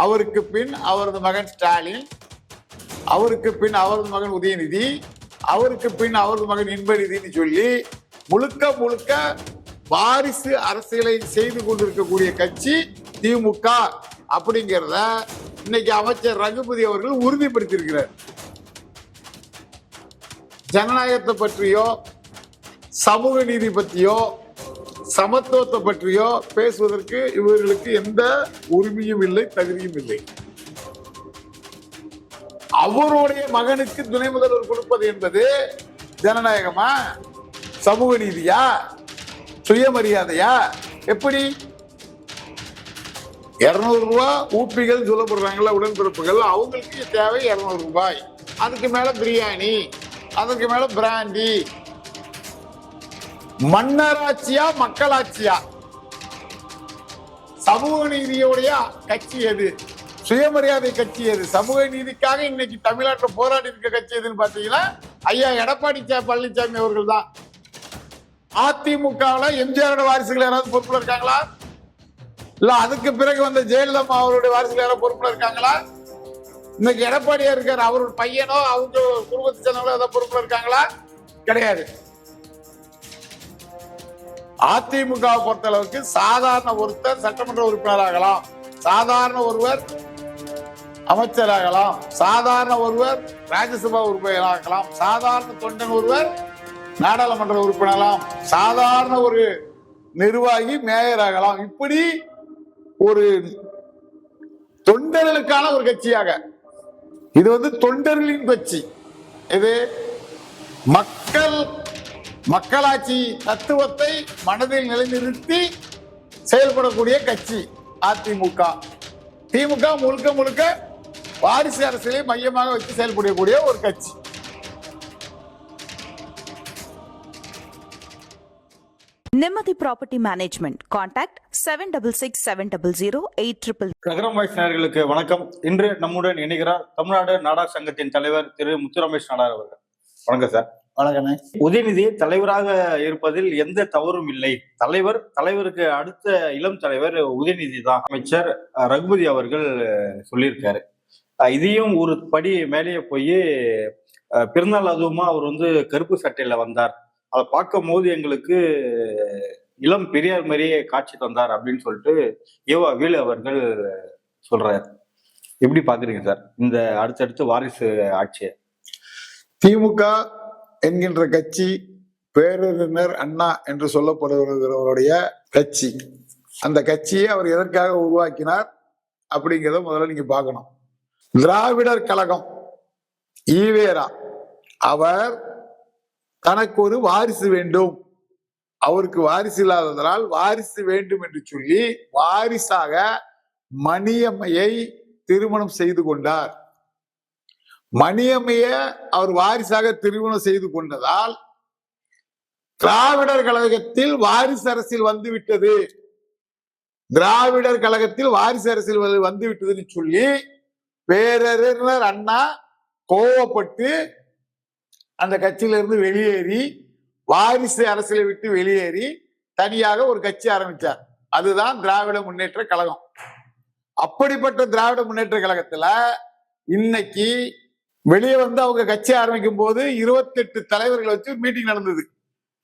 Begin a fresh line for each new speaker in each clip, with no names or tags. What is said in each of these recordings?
அவருக்கு பின் அவரது மகன் ஸ்டாலின் அவருக்கு பின் அவரது மகன் உதயநிதி அவருக்கு பின் அவரது மகன் இன்பநிதின்னு சொல்லி முழுக்க முழுக்க வாரிசு அரசியலை செய்து கொண்டிருக்கக்கூடிய கட்சி திமுக அப்படிங்கிறத இன்னைக்கு அமைச்சர் ரகுபதி அவர்கள் உறுதிப்படுத்தியிருக்கிறார். ஜனநாயகத்தை பற்றியோ சமூக நீதி பற்றியோ சமத்துவத்தை பற்றியோ பேசுவதற்கு இவர்களுக்கு எந்த உரிமையும் இல்லை தகுதியும் இல்லை. அவருடைய மகனுக்கு துணை முதல்வர் கொடுப்பது என்பது ஜனநாயகமா? சமூக நீதியா? சுயமரியாதையா? எப்படி? இருநூறு ரூபாய் ஊப்பிகள் சொல்லப்படுறாங்களா உடன்பிறப்புகள் அவங்களுக்கு தேவை இருநூறு ரூபாய். அதுக்கு மேல பிரியாணி அதுக்கு மேல பிராண்டி மன்னராட்சியா மக்களாட்சியா? சமூக நீதியுடைய கட்சி எது? சுயமரியாதை கட்சி எது? சமூக நீதிக்காக இன்னைக்கு தமிழ்நாட்டில் போராடி இருக்க கட்சி எதுன்னு பாத்தீங்கன்னா ஐயா எடப்பாடி பழனிசாமி அவர்கள் தான். அதிமுகவில் எம்ஜிஆரோட வாரிசுகள் யாராவது பொறுப்புல இருக்காங்களா? இல்ல அதுக்கு பிறகு வந்த ஜெயலலிதா அவருடைய வாரிசுகள் யாராவது பொறுப்புல இருக்காங்களா? இன்னைக்கு எடப்பாடியா இருக்காரு அவரோட பையனோ அவங்க குடும்பத்தை சேர்ந்தவங்களோ ஏதாவது பொறுப்புல இருக்காங்களா? கிடையாது. அதிமுக பொறுத்தளவுக்கு சாதாரண ஒருத்தர் சட்டமன்ற உறுப்பினராகலாம். சாதாரண ஒருவர் அமைச்சராகலாம். சாதாரண ஒருவர் ராஜ்யசபா உறுப்பினராகலாம். சாதாரண தொண்டன் ஒருவர் நாடாளுமன்ற உறுப்பினராகலாம். சாதாரண ஒரு நிர்வாகி மேயர் ஆகலாம் இப்படி ஒரு தொண்டர்களுக்கான ஒரு கட்சியாக. இது வந்து தொண்டர்களின் கட்சி. இது மக்கள் மக்களாட்சி தத்துவத்தை மனதில் நிலைநிறுத்தி செயல்படக்கூடிய கட்சி அதிமுக. திமுக முழுக்க முழுக்க வாரிசு அரசியலை மையமாக வச்சு செயல்படக்கூடிய ஒரு கட்சி.
Nimmathi property management contact seven double six seven double zero eight triple
நகரம் வாய்ஸ் வணக்கம். இன்று நம்முடன் இணைகிறார் தமிழ்நாடு நாடார் சங்கத்தின் தலைவர் திரு முத்துரமேஷ் நாடார் அவர்கள். வணக்கம் சார்.
வணக்கண்ணே.
உதயநிதி தலைவராக இருப்பதில் எந்த தவறும் இல்லை. தலைவர் தலைவருக்கு அடுத்த இளம் தலைவர் உதயநிதி தான். அமைச்சர் ரகுபதி அவர்கள் சொல்லியிருக்காரு. இதையும் ஒரு படி மேலேயே போய் அஹ், பிறந்தநாள் அதுவுமா அவர் வந்து கருப்பு சட்டையில வந்தார். அதை பார்க்கும் போது எங்களுக்கு இளம் பெரியார் மாதிரியே காட்சி தந்தார் அப்படின்னு சொல்லிட்டு யோவா வீல் அவர்கள் சொல்றாரு. எப்படி பாக்குறீங்க சார்? இந்த அடுத்தடுத்து வாரிசு ஆட்சியை.
திமுக என்கின்ற கட்சி பேரறிஞர் அண்ணா என்று சொல்லப்படுகிறவருடைய கட்சி. அந்த கட்சியை அவர் எதற்காக உருவாக்கினார் அப்படிங்கிறத முதல்ல நீங்க பார்க்கணும். திராவிடர் கழகம் ஈவேரா அவர் தனக்கு ஒரு வாரிசு வேண்டும். அவருக்கு வாரிசு இல்லாததனால் வாரிசு வேண்டும் என்று சொல்லி வாரிசாக மணியம்மையை திருமணம் செய்து கொண்டார். மணியம்மையை அவர் வாரிசாக திருமணம் செய்து கொண்டதால் திராவிடர் கழகத்தில் வாரிசு அரசியல் வந்துவிட்டது திராவிடர் கழகத்தில் வாரிசு அரசியல் வந்து- வந்துவிட்டதுன்னு சொல்லி பேரறிஞர் அண்ணா கோவப்பட்டு அந்த கட்சியிலிருந்து வெளியேறி வாரிசு அரசியலை விட்டு வெளியேறி தனியாக ஒரு கட்சி ஆரம்பிச்சார். அதுதான் திராவிட முன்னேற்ற கழகம். அப்படிப்பட்ட திராவிட முன்னேற்ற கழகத்துல இன்னைக்கு வெளியே வந்து அவங்க கட்சி ஆரம்பிக்கும் போது இருபத்தெட்டு தலைவர்கள் வச்சு மீட்டிங் நடந்தது.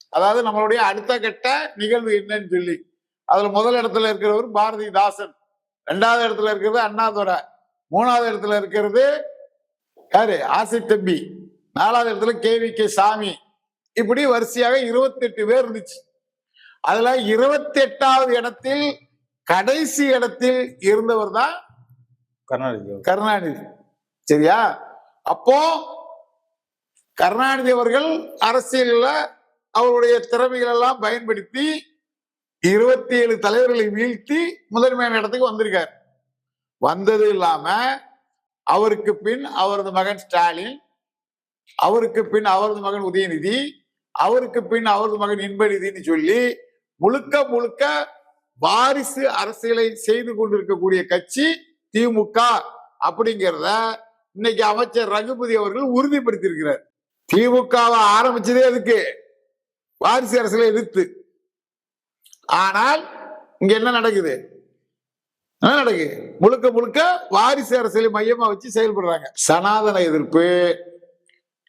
அதாவது நம்மளுடைய அடுத்த கட்ட நிகழ்வு என்னன்னு சொல்லி. அதுல முதல் இடத்துல இருக்கிறவர் பாரதிதாசன். ரெண்டாவது இடத்துல இருக்கிறது அண்ணாதுரை. மூணாவது இடத்துல இருக்கிறது யாரு? ஆசை தம்பி. நாலாவது இடத்துல கேவி கே சாமி. இப்படி வரிசையாக இருபத்தெட்டு பேர் இருந்துச்சு. அதுல இருபத்தி எட்டாவது இடத்தில் கடைசி இடத்தில் இருந்தவர் தான்
கருணாநிதி.
கருணாநிதி. சரியா? அப்போ கருணாநிதி அவர்கள் அரசியல்ல அவருடைய திறமைகள் எல்லாம் பயன்படுத்தி இருபத்தி ஏழு தலைவர்களை வீழ்த்தி முதன்மையான இடத்துக்கு வந்திருக்கார். வந்தது இல்லாம அவருக்கு பின் அவரது மகன் ஸ்டாலின் அவருக்கு பின் அவரது மகன் உதயநிதி அவருக்கு பின் அவரது மகன் இன்பநிதின்னு சொல்லி முழுக்க முழுக்க வாரிசு அரசியலை செய்து கொண்டிருக்கக்கூடிய கட்சி திமுக அப்படிங்கிறத இன்னைக்கு அமைச்சர் ரகுபதி அவர்கள் உறுதிப்படுத்தியிருக்கிறார். திமுகவை ஆரம்பிச்சதே அதுக்கு. வாரிசு அரசியலை எதிர்த்து. ஆனால் இங்க என்ன நடக்குது? என்ன நடக்குது? முழுக்க முழுக்க வாரிசு அரசியலை மையமா வச்சு செயல்படுறாங்க. சனாதன எதிர்ப்பு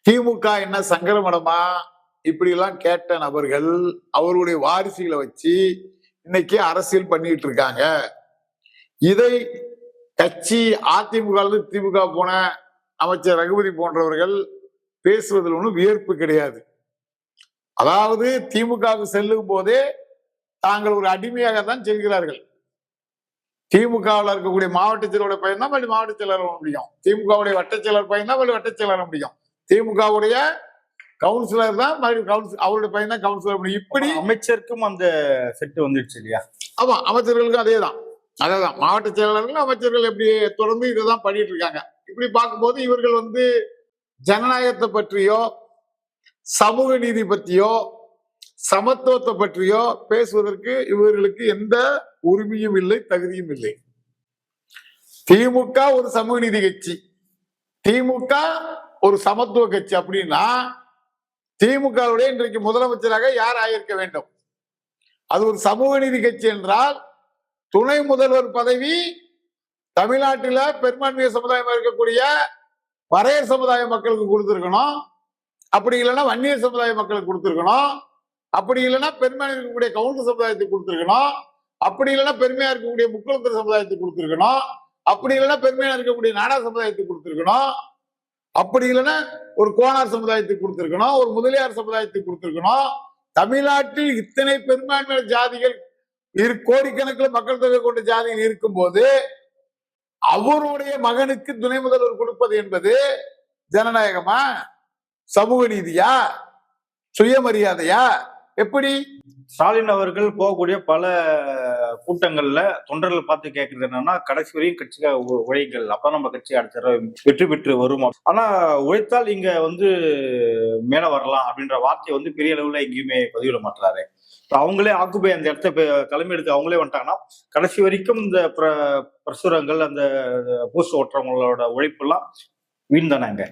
திமுக என்ன சங்கரமடமா இப்படி எல்லாம் கேட்ட நபர்கள் அவருடைய வாரிசுகளை வச்சு இன்னைக்கு அரசியல் பண்ணிட்டு இருக்காங்க. இதை கட்சி அதிமுக திமுக போன அமைச்சர் ரகுபதி போன்றவர்கள் பேசுவதில் ஒன்றும் வியர்ப்பு கிடையாது. அதாவது திமுகவுக்கு செல்லும் போதே தாங்கள் ஒரு அடிமையாக தான் செல்கிறார்கள். திமுகவில் இருக்கக்கூடிய மாவட்ட செயலருடைய பையன் தான் மறுபடியும் மாவட்ட செயலர் முடியும். திமுகவுடைய வட்டச் செயலர் பையன் தான் மறுபடியும் வட்டச் செயலர் முடியும். திமுகவுடைய கவுன்சிலர் தான் மறுபடியும் கவுன்சில் அவருடைய பையன் தான் கவுன்சிலர் முடியும். இப்படி
அமைச்சருக்கும் அந்த செட்டு வந்துடுச்சு இல்லையா?
ஆமா அமைச்சர்களுக்கும் அதே தான். அதான் மாவட்ட செயலாளர்கள் அமைச்சர்கள் எப்படி தொடர்ந்து இதை தான் பண்ணிட்டு இருக்காங்க. இப்படி பார்க்கும்போது இவர்கள் வந்து ஜனநாயகத்தை பற்றியோ சமூக நீதி பற்றியோ சமத்துவத்தை பற்றியோ பேசுவதற்கு இவர்களுக்கு எந்த உரிமையும் இல்லை தகுதியும் இல்லை. திமுக ஒரு சமூக நீதி கட்சி. திமுக ஒரு சமத்துவ கட்சி அப்படின்னா திமுகவுடைய இன்றைக்கு முதலமைச்சராக யார் ஆயிருக்க வேண்டும்? அது ஒரு சமூக நீதி கட்சி என்றால் துணை முதல்வர் பதவி தமிழ்நாட்டில் பெரும்பான்மைய சமுதாயம் இருக்கக்கூடிய பறையர் சமுதாய மக்களுக்கு கொடுத்துருக்கணும். அப்படி இல்லைன்னா வன்னியர் சமுதாய மக்களுக்கு கொடுத்துருக்கணும். அப்படி இல்லைன்னா பெருமையா இருக்கக்கூடிய கவுண்டர் சமுதாயத்துக்கு கொடுத்துருக்கணும். அப்படி இல்லைன்னா பெருமையா இருக்கக்கூடிய முக்குளத்தர் சமுதாயத்துக்கு கொடுத்துருக்கணும். அப்படி இல்லைன்னா பெருமையா இருக்கக்கூடிய நாடா சமுதாயத்துக்கு கொடுத்துருக்கணும். அப்படி இல்லைன்னா ஒரு கோனார் சமுதாயத்துக்கு கொடுத்துருக்கணும். ஒரு முதலியார் சமுதாயத்துக்கு கொடுத்துருக்கணும். தமிழ்நாட்டில் இத்தனை பெரும்பான்மையான ஜாதிகள் இரு கோடிக்கணக்கில் மக்கள் தொகை கொண்ட ஜாதிகள் இருக்கும்போது அவருடைய மகனுக்கு துணை முதல்வர் கொடுப்பது என்பது ஜனநாயகமா? சமூக நீதியா? சுயமரியாதையா? எப்படி?
ஸ்டாலின் அவர்கள் போகக்கூடிய பல கூட்டங்கள்ல தொண்டர்கள் பார்த்து கேட்கறது என்னன்னா கடைசி வரையும் கட்சிக்காக உ- உழைங்கள் அப்பதான் நம்ம கட்சி அடுத்த வெற்றி பெற்று வரும். ஆனா உழைத்தால் இங்க வந்து மேல வரலாம் அப்படின்ற வார்த்தையை வந்து பெரிய அளவுல எங்கேயுமே பதிவிட மாட்டாரு அவங்களே ஆக்குபை அந்த இடத்த பெ- தலைமை எடுத்து அவங்களே வந்துட்டாங்கன்னா கடைசி வரைக்கும் இந்த பிர- பிரசுரங்கள் அந்த போஸ்ட் ஓட்டுறவங்களோட உழைப்பெல்லாம் வீண் தானாங்க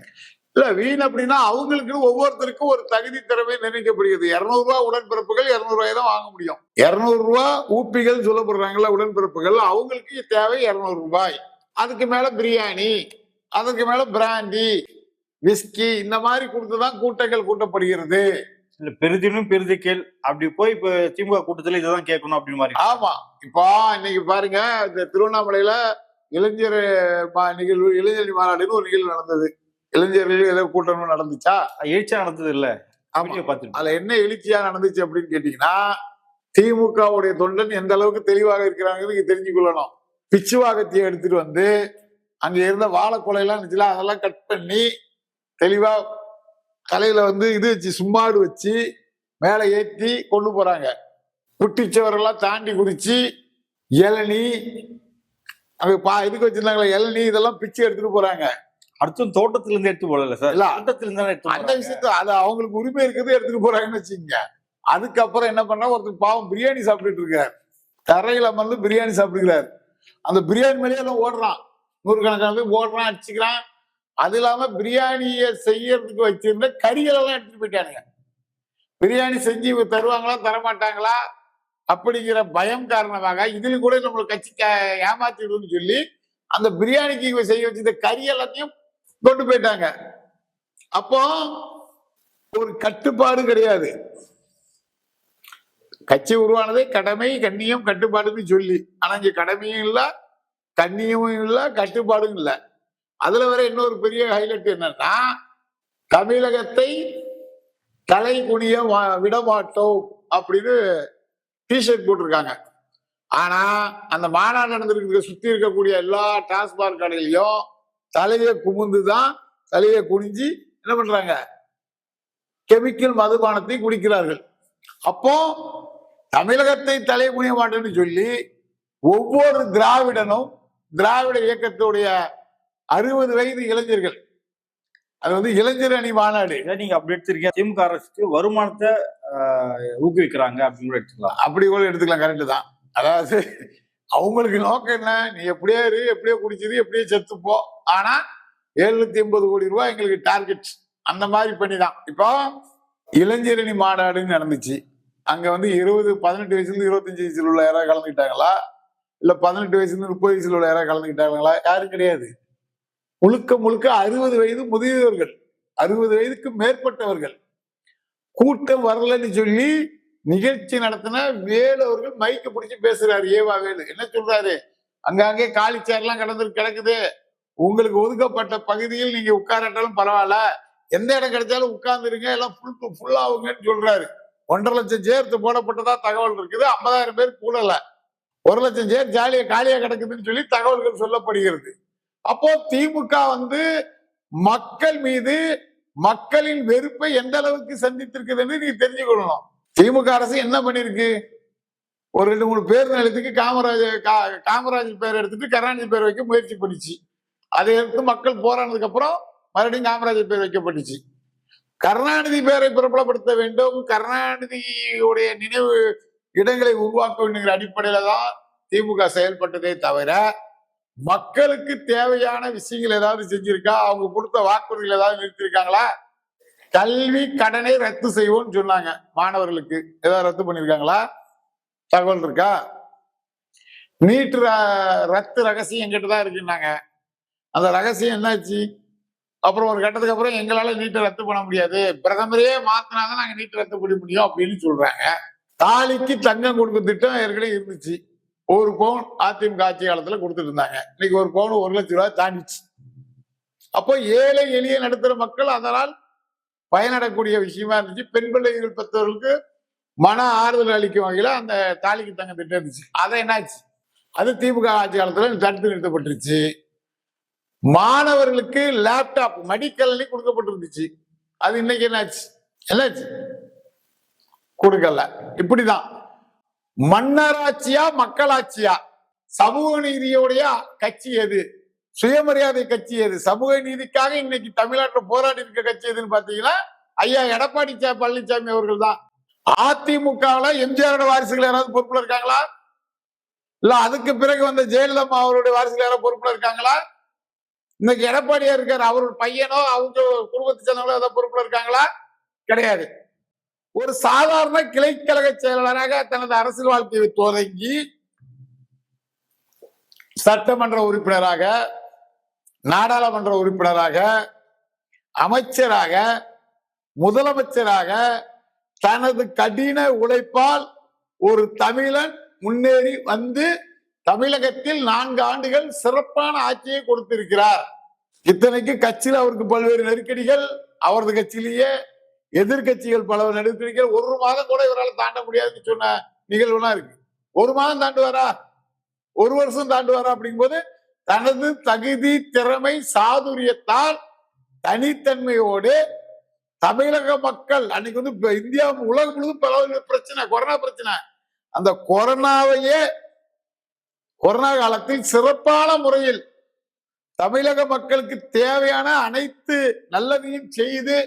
இல்ல வீண் அப்படின்னா அவங்களுக்குன்னு ஒவ்வொருத்தருக்கும் ஒரு தகுதி திறமை நிர்ணயிக்கப்படுகிறது. இருநூறு ரூபா உடன்பிறப்புகள் இருநூறு ரூபாய் தான் வாங்க முடியும். இருநூறு ரூபா ஊப்பிகள் சொல்லப்படுறாங்கல்ல உடன்பிறப்புகள் அவங்களுக்கு தேவை இருநூறு ரூபாய். அதுக்கு மேல பிரியாணி அதுக்கு மேல பிராண்டி விஸ்கி இந்த மாதிரி கொடுத்துதான் கூட்டங்கள் கூட்டப்படுகிறது.
இல்ல பெரிதினும் பெரிது கேள். அப்படி போய் இப்ப திமுக கூட்டத்துல இதைதான் கேட்கணும் அப்படின்னு மாதிரி
ஆமா. இப்போ இன்னைக்கு பாருங்க இந்த திருவண்ணாமலையில இளைஞர் நிகழ்வு இளைஞர் மாநாடுன்னு ஒரு நிகழ்வு நடந்தது. இளைஞர்கள் ஏதோ கூட்டம் நடந்துச்சா?
எழுச்சியா நடந்தது இல்ல
அதுல என்ன எழுச்சியா நடந்துச்சு அப்படின்னு கேட்டீங்கன்னா திமுகவுடைய தொண்டன் எந்த அளவுக்கு தெளிவாக இருக்கிறாங்க நீங்க தெரிஞ்சு கொள்ளணும். பிச்சுவாகத்தியை எடுத்துட்டு வந்து அங்க இருந்த வாழைக்குலையெல்லாம் இருந்துச்சுல அதெல்லாம் கட் பண்ணி தெளிவா தலையில வந்து இது வச்சு சும்மாடு வச்சு மேலே ஏற்றி கொண்டு போறாங்க. குட்டிச்சவரெல்லாம் தாண்டி குதிச்சு இளநீ அங்க பா இதுக்கு வச்சிருந்தாங்களே இளநீ இதெல்லாம் பிச்சு எடுத்துட்டு போறாங்க.
அடுத்து தோட்டத்துல இருந்து எடுத்து போடல சார்?
இல்ல.
தோட்டத்துல இருந்து
அந்த. விஷயத்த அது அவங்களுக்கு உரிமை இருக்குது எடுத்துட்டு போறாங்கன்னு வச்சுக்கோங்க. அதுக்கப்புறம் என்ன பண்ணா ஒருத்தர் பாவம் பிரியாணி சாப்பிட்டுட்டு இருக்காரு. தரையில அமர்ந்து பிரியாணி சாப்பிட்டுக்கிறாரு. அந்த பிரியாணி மேலேயே எல்லாம் ஓடுறான். நூறுக்கணக்கான பேர் ஓடுறான் அடிச்சுக்கிறான். அது இல்லாம பிரியாணியை செய்யறதுக்கு வச்சிருந்த கறிகள் எல்லாம் எடுத்துட்டு போயிட்டானுங்க. பிரியாணி செஞ்சு இவங்க தருவாங்களா தரமாட்டாங்களா? அப்படிங்கிற பயம் காரணமாக இதுல கூட நம்மளை கட்சி க- ஏமாத்திடுன்னு சொல்லி அந்த பிரியாணிக்கு இவங்க செய்ய வச்சிருந்த கறி எல்லாத்தையும் கொண்டு போயிட்டாங்க. அப்போ ஒரு கட்டுப்பாடு கிடையாது. கட்சி உருவானதே கடமை கண்ணியம் கட்டுப்பாடுன்னு சொல்லி. ஆனா இங்க கடமையும் இல்லை கண்ணியமும் இல்லை கட்டுப்பாடும் இல்லை. அதுல வர இன்னொரு பெரிய ஹைலைட் என்னன்னா தமிழகத்தை தலை குனிய விடமாட்டோம் விட மாட்டோம் அப்படின்னு டிஷர்ட் போட்டிருக்காங்க. ஆனா அந்த மாநாடு நடந்திருக்க சுத்தி இருக்கக்கூடிய எல்லா டிரான்ஸ்பார் கடையிலையும் தலையை குமிந்து தான் தலையை குனிஞ்சு என்ன பண்றாங்க? கெமிக்கல் மதுபானத்தை குடிக்கிறார்கள். அப்போ தமிழகத்தை தலை குனிய மாட்டேன்னு சொல்லி ஒவ்வொரு திராவிடனும் திராவிட இயக்கத்துடைய அறுபது வயது இளைஞர்கள். அது வந்து இளைஞர் அணி மாநாடு.
நீங்க அப்படி எடுத்திருக்கீங்க. திமுக அரசுக்கு வருமானத்தை ஊக்குவிக்கிறாங்க அப்படின்னு கூட எடுத்துக்கலாம்.
அப்படி கூட எடுத்துக்கலாம் கரெக்டு தான். அதாவது அவங்களுக்கு நோக்கம் என்ன? நீ எப்படியோ இரு எப்படியோ குடிச்சிரு எப்படியோ செத்துப்போ ஆனா எழுநூத்தி எண்பது கோடி ரூபாய் எங்களுக்கு டார்கெட் அந்த மாதிரி பண்ணி தான். இப்போ இளைஞரணி மாநாடுன்னு நடந்துச்சு. அங்க வந்து இருபது பதினெட்டு வயசுல இருந்து இருபத்தஞ்சு வயசுல உள்ள யாராவது கலந்துக்கிட்டாங்களா? இல்ல பதினெட்டு வயசுல இருந்து முப்பது வயசுல உள்ள யாராவது கலந்துக்கிட்டாங்களா? யாரும் கிடையாது. முழுக்க முழுக்க அறுபது வயது முதியவர்கள் அறுபது வயதுக்கு மேற்பட்டவர்கள். கூட்டம் வரலன்னு சொல்லி நிகழ்ச்சி நடத்தின வேலு அவர்கள் மைக்கு பிடிச்சி பேசுறாரு ஏவா வேலு. என்ன சொல்றாரு? அங்கங்கே காலி சேர்லாம் கிடந்து கிடக்குது. உங்களுக்கு ஒதுக்கப்பட்ட பகுதியில் நீங்க உட்காரட்டாலும் பரவாயில்ல. எந்த இடம் கிடைச்சாலும் உட்கார்ந்துருங்க எல்லாம் ஃபுல் ஃபுல்லாகுங்கன்னு சொல்றாரு. ஒன்றரை லட்சம் சேர்த்து போடப்பட்டதா தகவல் இருக்குது. ஐம்பதாயிரம் பேர் கூடல. ஒரு லட்சம் சேர் ஜாலியா காலியா கிடக்குதுன்னு சொல்லி தகவல்கள் சொல்லப்படுகிறது. அப்போ திமுக வந்து மக்கள் மீது மக்களின் வெறுப்பை எந்த அளவுக்கு சந்தித்திருக்குதுன்னு நீங்க தெரிஞ்சுக்கொள்ளணும். திமுக அரசு என்ன பண்ணிருக்கு? ஒரு ரெண்டு மூணு பேர் நிலையத்துக்கு காமராஜ் கா- காமராஜ் பேர் எடுத்துட்டு கருணாநிதி பேர் வைக்க முயற்சி பண்ணிச்சு. அதை எடுத்து மக்கள் போராடினதுக்கு அப்புறம் மறுபடியும் காமராஜர் பேர் வைக்கப்பட்டுச்சு. கருணாநிதி பேரை பிரபலப்படுத்த வேண்டும். கருணாநிதியுடைய நினைவு இடங்களை உருவாக்க வேண்டுங்கிற அடிப்படையில தான் திமுக செயல்பட்டதே தவிர மக்களுக்கு தேவையான விஷயங்கள் ஏதாவது செஞ்சிருக்கா? அவங்க கொடுத்த வாக்குறுதிகள் ஏதாவது நிறுத்திருக்காங்களா? கல்வி கடனை ரத்து செய்வோம்னு சொன்னாங்க மாணவர்களுக்கு. ஏதாவது ரத்து பண்ணிருக்காங்களா? தகவல் இருக்கா? நீட் ர- ரத்து ரகசியம் எங்கிட்ட தான் இருக்குன்னாங்க. அந்த ரகசியம் என்னாச்சு? அப்புறம் ஒரு கட்டத்துக்கு அப்புறம் எங்களால நீட்டை ரத்து பண்ண முடியாது. பிரதமரே மாத்தினாதான் நாங்க நீட்டை ரத்து பண்ண முடியும் அப்படின்னு சொல்றாங்க. தாலிக்கு தங்கம் கொடுக்க திட்டம் ஏற்கனவே இருந்துச்சு. ஒரு பவுன் அதிமுக ஆட்சி காலத்துல கொடுத்துட்டு இருந்தாங்க. இன்னைக்கு ஒரு பவுன் ஒரு லட்சம் ரூபாய் தாண்டிச்சு அப்போ ஏழை எளிய நடுத்தர மக்கள் அதனால் பயனடக்கூடிய விஷயமா இருந்துச்சு. பெண் பிள்ளைகள் பெற்றவர்களுக்கு மன ஆறுதல் அளிக்கும் வகையில அந்த தாலிக்கு தங்க திட்டம் இருந்துச்சு. அதை என்னாச்சு? அது திமுக ஆட்சி காலத்துல தடுத்து நிறுத்தப்பட்டுருச்சு. மாணவர்களுக்கு லேப்டாப் மடிக்கல்லி கொடுக்கப்பட்டிருந்துச்சு. அது இன்னைக்கு என்னாச்சு? என்னாச்சு? கொடுக்கல. இப்படிதான். மன்னராட்சியா மக்களாட்சியா? சமூக நீதியோடைய? கட்சி எது? சுயமரியாதை கட்சி எது? சமூக நீதிக்காக இன்னைக்கு தமிழ்நாட்டில் போராடி இருக்க கட்சி எதுன்னு பாத்தீங்கன்னா ஐயா எடப்பாடி பழனிசாமி அவர்கள் தான். அதிமுகவுல எம்ஜிஆரோட வாரிசுகள் யாராவது பொறுப்புல இருக்காங்களா? இல்ல அதுக்கு பிறகு வந்த ஜெயலலிதா அவருடைய வாரிசுகள் யாராவது பொறுப்புல இருக்காங்களா? இன்னைக்கு எடப்பாடியா இருக்காரு அவரோட பையனோ அவங்க குடும்பத்தை சேர்ந்தவங்களோ ஏதாவது பொறுப்புல இருக்காங்களா? கிடையாது. ஒரு சாதாரண கிளைக்கழக செயலாளராக தனது அரசியல் வாழ்க்கையை தொடங்கி சட்டமன்ற உறுப்பினராக நாடாளுமன்ற உறுப்பினராக அமைச்சராக முதலமைச்சராக தனது கடின உழைப்பால் ஒரு தமிழன் முன்னேறி வந்து தமிழகத்தில் நான்கு ஆண்டுகள் சிறப்பான ஆட்சியை கொடுத்திருக்கிறார். இத்தனைக்கு கட்சியில் அவருக்கு பல்வேறு நெருக்கடிகள் அவரது கட்சியிலேயே எதிர்க்கட்சிகள் பல நெருக்கடிகள் ஒரு மாதம் கூட இவரால் தாண்ட முடியாதுன்னு சொன்ன நிகழ்வுலாம் இருக்கு. ஒரு மாதம் தாண்டுவாரா? ஒரு வருஷம் தாண்டுவாரா அப்படிங்கும்போது தனது தகுதி திறமை சாதுரியத்தால் தனித்தன்மையோடு தமிழக மக்கள் அன்னைக்கு வந்து இப்ப இந்தியா உலகம் முழுவதும் பல பிரச்சனை கொரோனா பிரச்சனை. அந்த கொரோனாவையே கொரோனா காலத்தில் சிறப்பான முறையில் தமிழக மக்களுக்கு தேவையான அனைத்து நல்லதையும் செய்து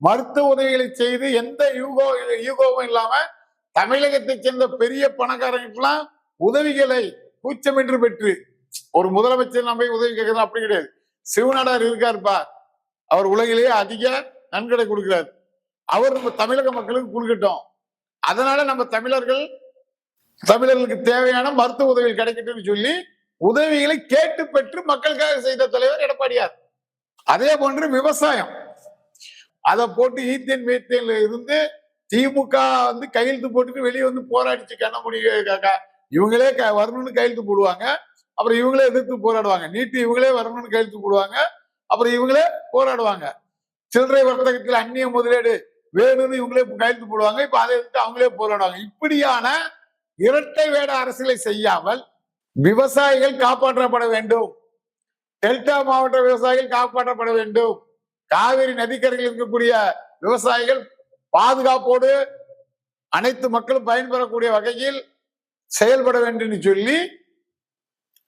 மருத்துவ உதவிகளை செய்து எந்த யூகோ யூகோவும் இல்லாம தமிழகத்தை சேர்ந்த பெரிய பணக்காரங்களுக்கெல்லாம் உதவிகளை கூச்சமின்றி பெற்று ஒரு முதலமைச்சர் நம்ம உதவி கேட்கறது அப்படி கிடையாது. சிவநாடார் இருக்காருப்பா அவர் உலகிலேயே அதிக நன்கொடை கொடுக்கிறார். அவர் நம்ம தமிழக மக்களுக்கு கொடுக்கட்டும். அதனால நம்ம தமிழர்கள் தமிழர்களுக்கு தேவையான மருத்துவ உதவிகள் கிடைக்கட்டும்னு சொல்லி உதவிகளை கேட்டு பெற்று மக்களுக்காக செய்த தலைவர் எடப்பாடியார். அதே போன்று விவசாயம். அதை போட்டு ஈத்தேன் மீத்தேன்ல இருந்து திமுக வந்து கையெழுத்து போட்டுட்டு வெளியே வந்து போராடிச்சு கண்ண முடிய இவங்களே க- வரணும்னு கையெழுத்து போடுவாங்க. அப்புறம் இவங்களே எதிர்த்து போராடுவாங்க. நீட்டு இவங்களே வரணும்னு கையெழுத்து போடுவாங்க. அப்புறம் இவங்களே போராடுவாங்க. சில்லறை வர்த்தகத்தில் அந்நிய முதலீடு வேணும்னு இவங்களே கையெழுத்து போடுவாங்க. இப்ப அதை எதிர்த்து அவங்களே போராடுவாங்க. இப்படியான இரட்டை வேட அரசியலை செய்யாமல் விவசாயிகள் காப்பாற்றப்பட வேண்டும். டெல்டா மாவட்ட விவசாயிகள் காப்பாற்றப்பட வேண்டும். காவிரி நதிக்கரையில் இருக்கக்கூடிய விவசாயிகள் பாதுகாப்போடு அனைத்து மக்களும் பயன்பெறக்கூடிய வகையில் செயல்பட வேண்டும் என்று சொல்லி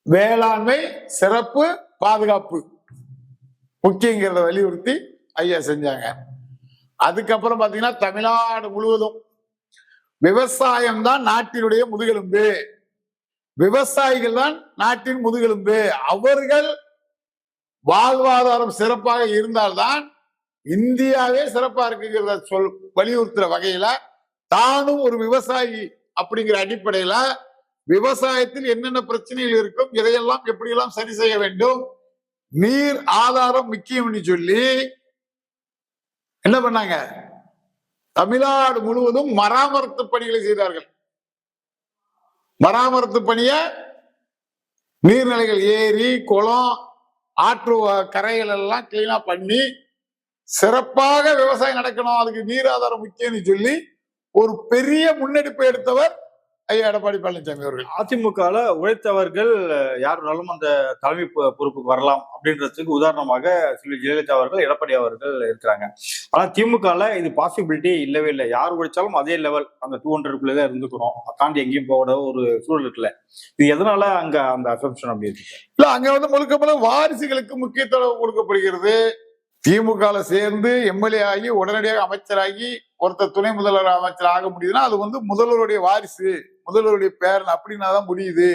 வேளாண்மை சிறப்பு பாதுகாப்பு முக்கியங்கிறத வலியுறுத்தி ஐயா செஞ்சாங்க. அதுக்கப்புறம் பாத்தீங்கன்னா தமிழ்நாடு முழுவதும் விவசாயம் தான் நாட்டினுடைய முதுகெலும்பு. விவசாயிகள் தான் நாட்டின் முதுகெலும்பு. அவர்கள் வாழ்வாதாரம் சிறப்பாக இருந்தால்தான் இந்தியாவே சிறப்பா இருக்குங்கிறத சொல் வலியுறுத்துற வகையில தானும் ஒரு விவசாயி அப்படிங்கிற அடிப்படையில விவசாயத்தில் என்னென்ன பிரச்சனைகள் இருக்கும் இதையெல்லாம் எப்படியெல்லாம் சரி செய்ய வேண்டும் நீர் ஆதாரம் முக்கியம்னு சொல்லி என்ன பண்ணாங்க? தமிழ்நாடு முழுவதும் மராமரத்து பணிகளை செய்தார்கள். மராமரத்து பணிய நீர்நிலைகள் ஏரி குளம் ஆற்று கரைகள் எல்லாம் கிளீனா பண்ணி சிறப்பாக விவசாயம் நடக்கணும். அதுக்கு நீர் ஆதாரம் முக்கியம்னு சொல்லி ஒரு பெரிய முன்னெடுப்பை எடுத்தவர் ஐயா எடப்பாடி பழனிசாமி அவர்கள்.
அதிமுகல உழைத்தவர்கள் யார் வேணாலும் அந்த தலைமை பொறுப்புக்கு வரலாம் அப்படின்றதுக்கு உதாரணமாக செல்வி ஜெயலலிதா அவர்கள் எடப்பாடி அவர்கள் இருக்கிறாங்க. ஆனா திமுகல இது பாசிபிலிட்டி இல்லவே இல்லை. யார் உழைச்சாலும் அதே லெவல் அந்த டூ ஹண்ட்ரட்குள்ளே தான் இருந்துக்கணும் தாண்டி எங்கேயும் போக ஒரு சூழல் இருக்குல்ல. இது எதனால அங்க அந்த அசம்ஷன் அப்படி இருக்கு?
இல்ல அங்க வந்து முழுக்க முழுக்க வாரிசுகளுக்கு முக்கியத்துவம் கொடுக்கப்படுகிறது. திமுகல சேர்ந்து எம்எல்ஏ ஆகி உடனடியாக அமைச்சராகி ஒருத்தர் துணை முதல்வர் அமைச்சர் ஆக முடியுதுன்னா அது வந்து முதல்வருடைய வாரிசு முதல்வருடைய பேரன் அப்படின்னா தான் முடியுது.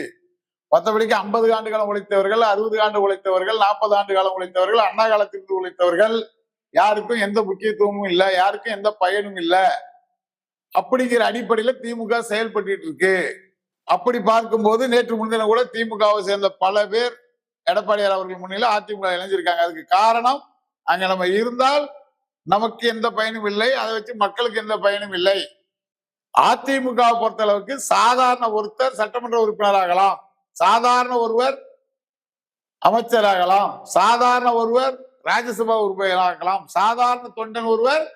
மற்றபடிக்கு ஐம்பது ஆண்டு காலம் உழைத்தவர்கள் அறுபது ஆண்டு உழைத்தவர்கள் நாற்பது ஆண்டு காலம் உழைத்தவர்கள் அண்ணா காலத்திற்கு உழைத்தவர்கள் யாருக்கும் எந்த முக்கியத்துவமும் இல்லை யாருக்கும் எந்த பயனும் இல்லை. அப்படிங்கிற அடிப்படையில திமுக செயல்பட்டு இருக்கு. அப்படி பார்க்கும்போது நேற்று முன்தினம் கூட திமுகவை சேர்ந்த பல பேர் எடப்பாடியார் அவர்கள் முன்னில அதிமுக இணைஞ்சிருக்காங்க. அதுக்கு காரணம் அங்க நம்ம இருந்தால் நமக்கு எந்த பயனும் இல்லை. அதை வச்சு மக்களுக்கு எந்த பயனும் இல்லை. அதிமுக பொறுத்த அளவுக்கு சாதாரண ஒருத்தர் சட்டமன்ற உறுப்பினராகலாம். சாதாரண ஒருவர் அமைச்சராகலாம். சாதாரண ஒருவர் ராஜ்யசபா உறுப்பினராகலாம். சாதாரண தொண்டன் ஒருவர்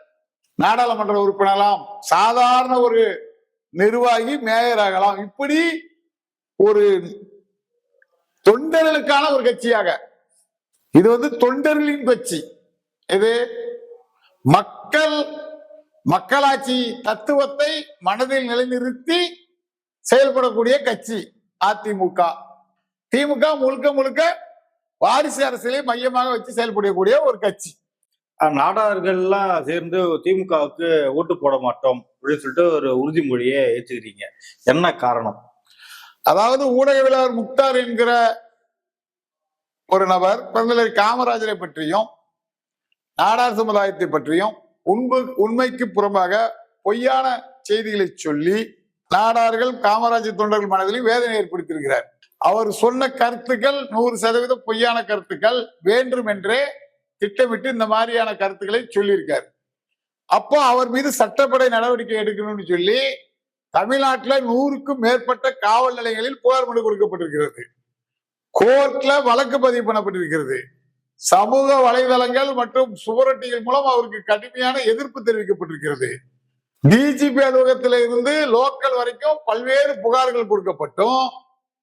நாடாளுமன்ற உறுப்பினராகலாம். சாதாரண ஒரு நிர்வாகி மேயர் ஆகலாம் இப்படி ஒரு தொண்டர்களுக்கான ஒரு கட்சியாக. இது வந்து தொண்டர்களின் கட்சி. இது மக்கள் மக்களாட்சி தத்துவத்தை மனதில் நிலைநிறுத்தி செயல்படக்கூடிய கட்சி அதிமுக. திமுக முழுக்க முழுக்க வாரிசு அரசியலை மையமாக வச்சு செயல்படக்கூடிய ஒரு கட்சி.
நாடார்கள்லாம் சேர்ந்து திமுகவுக்கு ஓட்டு போட மாட்டோம் அப்படின்னு சொல்லிட்டு ஒரு உறுதிமொழியை ஏத்துக்கிறீங்க. என்ன காரணம்?
அதாவது ஊடகவியலாளர் முக்தார் என்கிற ஒரு நபர் பிறந்தலை காமராஜரை பற்றியும் நாடார் சமுதாயத்தை பற்றியும் உண்மை உண்மைக்கு புறம்பாக பொய்யான செய்திகளை சொல்லி நாடார்கள் காமராஜர் தொண்டர்கள் மனதில் வேதனை ஏற்படுத்தியிருக்கிறார். அவர் சொன்ன கருத்துக்கள் நூறு சதவீதம் பொய்யான கருத்துக்கள் வேண்டும் என்றே திட்டமிட்டு இந்த மாதிரியான கருத்துக்களை சொல்லியிருக்கார். அப்போ அவர் மீது சட்டப்படை நடவடிக்கை எடுக்கணும்னு சொல்லி தமிழ்நாட்டில் நூறுக்கும் மேற்பட்ட காவல் நிலையங்களில் புகார் மனு கொடுக்கப்பட்டிருக்கிறது. கோர்ட்ல வழக்கு பதிவு பண்ணப்பட்டிருக்கிறது. சமூக வலைதளங்கள் மற்றும் சுவரொட்டிகள் மூலம் அவருக்கு கடுமையான எதிர்ப்பு தெரிவிக்கப்பட்டிருக்கிறது. டிஜிபி அலுவலகத்தில இருந்து லோக்கல் வரைக்கும் பல்வேறு புகார்கள் கொடுக்கப்பட்டும்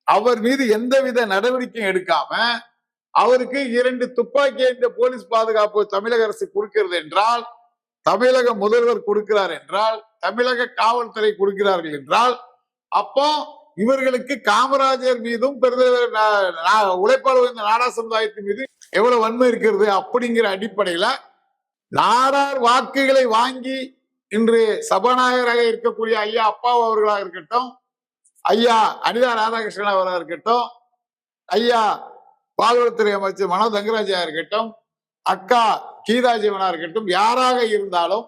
அவர் மீது எந்தவித நடவடிக்கையும் எடுக்காம அவருக்கு இரண்டு துப்பாக்கி இந்த போலீஸ் பாதுகாப்பு தமிழக அரசு கொடுக்கிறது என்றால் தமிழக முதல்வர் கொடுக்கிறார் என்றால் தமிழக காவல்துறை கொடுக்கிறார்கள் என்றால் அப்போ இவர்களுக்கு காமராஜர் மீதும் பெருந்தலைவர் உழைப்பாளர் இந்த நாடா சமுதாயத்தின் மீது எவ்வளவு வன்மை இருக்கிறது அப்படிங்கிற அடிப்படையில நாடார் வாக்குகளை வாங்கி இன்று சபாநாயகராக இருக்கக்கூடிய ஐயா அப்பா அவர்களாக இருக்கட்டும் ஐயா அனிதா ராதாகிருஷ்ணன் அவராக இருக்கட்டும் ஐயா பால்வளத்துறை அமைச்சர் மனோ தங்கராஜா இருக்கட்டும் அக்கா கீதா ஜீவனா இருக்கட்டும் யாராக இருந்தாலும்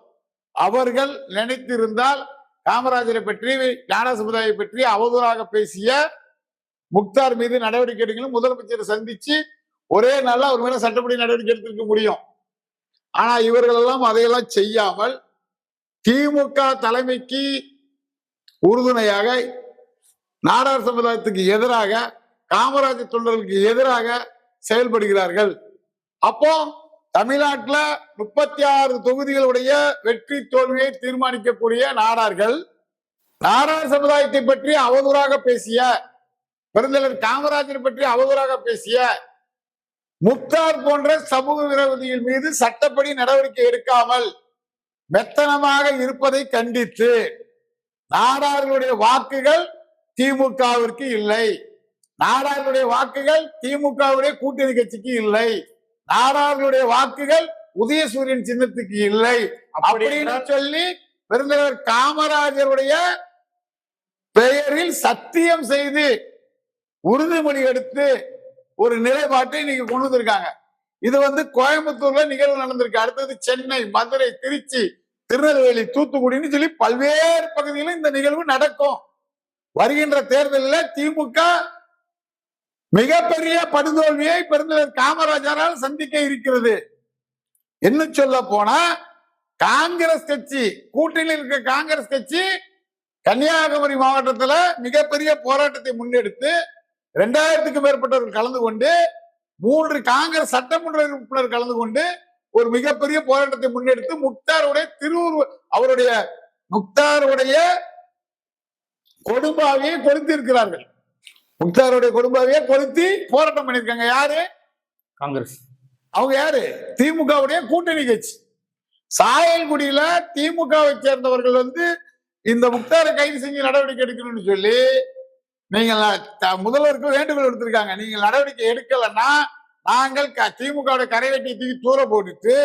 அவர்கள் நினைத்திருந்தால் காமராஜரை பற்றி ஞான சமுதாயை பற்றி அவதூறாக பேசிய முக்தார் மீது நடவடிக்கை எடுக்கணும். முதலமைச்சரை சந்திச்சு ஒரே நாளில் அவர் மேல சட்டப்படி நடவடிக்கை எடுத்திருக்க முடியும். ஆனா இவர்கள் எல்லாம் அதையெல்லாம் செய்யாமல் திமுக தலைமைக்கு உறுதுணையாக நாடார் சமுதாயத்துக்கு எதிராக காமராஜர் தொண்டர்களுக்கு எதிராக செயல்படுகிறார்கள். அப்போ தமிழ்நாட்டில் முப்பத்தி ஆறு தொகுதிகளுடைய வெற்றி தோல்வியை தீர்மானிக்கக்கூடிய நாடார்கள் நாடார் சமுதாயத்தை பற்றி அவதூறாக பேசிய பெருந்தலைவர் காமராஜர் பற்றி அவதூறாக பேசிய முக்தார் போன்ற சமூக விரோதிகள் மீது சட்டப்படி நடவடிக்கை எடுக்காமல் மெத்தனமாக இருப்பதை கண்டித்து நாடார்களுடைய வாக்குகள் திமுகவிற்கு இல்லை. நாடார்களுடைய வாக்குகள் திமுகவுடைய கூட்டணி கட்சிக்கு இல்லை. நாடார்களுடைய வாக்குகள் உதயசூரியன் சின்னத்துக்கு இல்லை.
அப்படி
அப்படின்னு சொல்லி பெருந்தலைவர் காமராஜருடைய பெயரில் சத்தியம் செய்து உறுதிமொழி எடுத்து ஒரு நிலைப்பாட்டை இன்னைக்கு கொண்டு வந்திருக்காங்க. இது வந்து கோயம்புத்தூர்ல நிகழ்வு நடந்திருக்கு. அடுத்தது சென்னை மதுரை திருச்சி திருநெல்வேலி தூத்துக்குடின்னு சொல்லி பல்வேறு பகுதிகளில் இந்த நிகழ்வு நடக்கும். வருகின்ற தேர்தலில் திமுக மிகப்பெரிய படுதோல்வியை பெருந்தலைவர் காமராஜரால் சந்திக்க இருக்கிறது. என்ன சொல்ல போனா காங்கிரஸ் கட்சி கூட்டணியில் இருக்க காங்கிரஸ் கட்சி கன்னியாகுமரி மாவட்டத்தில் மிகப்பெரிய போராட்டத்தை முன்னெடுத்து ரெண்டாயிரத்துக்கு மேற்பட்டவர்கள் கலந்து கொண்டு மூன்று காங்கிரஸ் சட்டமன்ற உறுப்பினர் கலந்து கொண்டு ஒரு மிகப்பெரிய போராட்டத்தை முன்னெடுத்து முக்தாருடைய திருவுருவ அவருடைய முக்தாருடைய கொடும்பாவையை கொளுத்தி இருக்கிறார்கள் முக்தாருடைய கொடும்பாவையை கொளுத்தி போராட்டம் பண்ணிருக்காங்க யாரு?
காங்கிரஸ்.
அவங்க யாரு? திமுகவுடைய கூட்டணி கட்சி. சாயல்குடியில திமுகவை சேர்ந்தவர்கள் வந்து இந்த முக்தாரை கைது செஞ்சு நடவடிக்கை எடுக்கணும்னு சொல்லி நீங்கள் த- முதல்வருக்கு வேண்டுகோள் எடுத்திருக்காங்க நீங்கள் நடவடிக்கை எடுக்கலைன்னா நாங்கள் க- திமுகவுடைய கரைவெட்டியை தூக்கி தூர போட்டுட்டு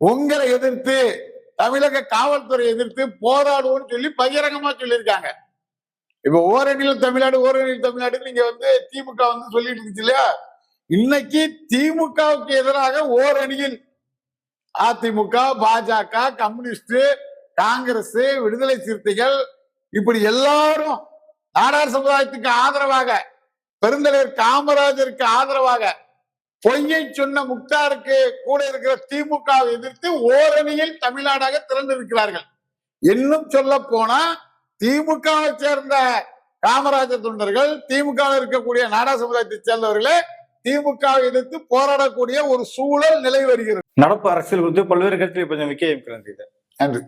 உங்களை எதிர்த்து தமிழக காவல்துறை எதிர்த்து போராடுவோம்னு சொல்லி பகிரங்கமா சொல்லியிருக்காங்க. இப்ப ஓரணியில் தமிழ்நாடு ஓரணியில் தமிழ்நாடு நீங்க வந்து திமுக வந்து சொல்லிட்டு இருந்துச்சு இல்லையா? இன்னைக்கு திமுகவுக்கு எதிராக ஓரணியில் அதிமுக பாஜக கம்யூனிஸ்ட் காங்கிரஸ் விடுதலை சிறுத்தைகள் இப்படி எல்லாரும் நாடார் சமுதாயத்துக்கு ஆதரவாக பெருந்தலைவர் காமராஜருக்கு ஆதரவாக பொய்யை சொன்ன முக்தாருக்கு கூட இருக்கிற திமுகவை எதிர்த்து ஓரணியில் தமிழ்நாடாக திறந்திருக்கிறார்கள் இன்னும் சொல்ல போனா திமுகவை சேர்ந்த காமராஜர் தொண்டர்கள் திமுகவில் இருக்கக்கூடிய நாடா சமுதாயத்தை சேர்ந்தவர்களே திமுகவை எதிர்த்து போராடக்கூடிய ஒரு சூழல் நிலை வருகிறது.
நடப்பு அரசியல் குறித்து பல்வேறு கருத்தில் கொஞ்சம் விக்க இருக்கிறது
நன்றி.